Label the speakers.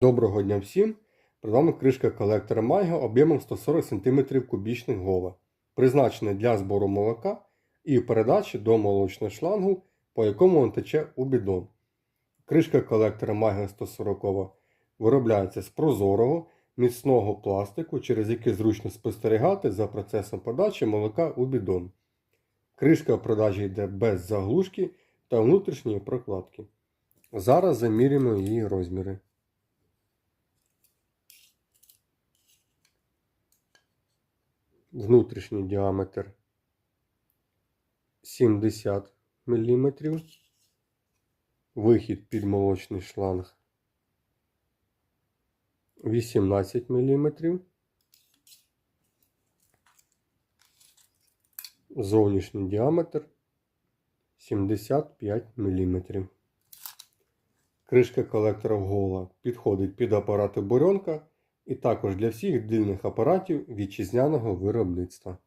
Speaker 1: Доброго дня всім! Перед вами кришка колектора Майга об'ємом 140 см кубічних гола, призначена для збору молока і передачі до молочного шлангу, по якому він тече у бідон. Кришка колектора Майга 140 виробляється з прозорого, міцного пластику, через який зручно спостерігати за процесом подачі молока у бідон. Кришка продажі йде без заглушки та внутрішньої прокладки. Зараз замірюємо її розміри. Внутрішній діаметр 70 мм, вихід під молочний шланг 18 мм, зовнішній діаметр 75 мм. Кришка колектора гола підходить під апарати бурьонка і також для всіх дильних апаратів вітчизняного виробництва.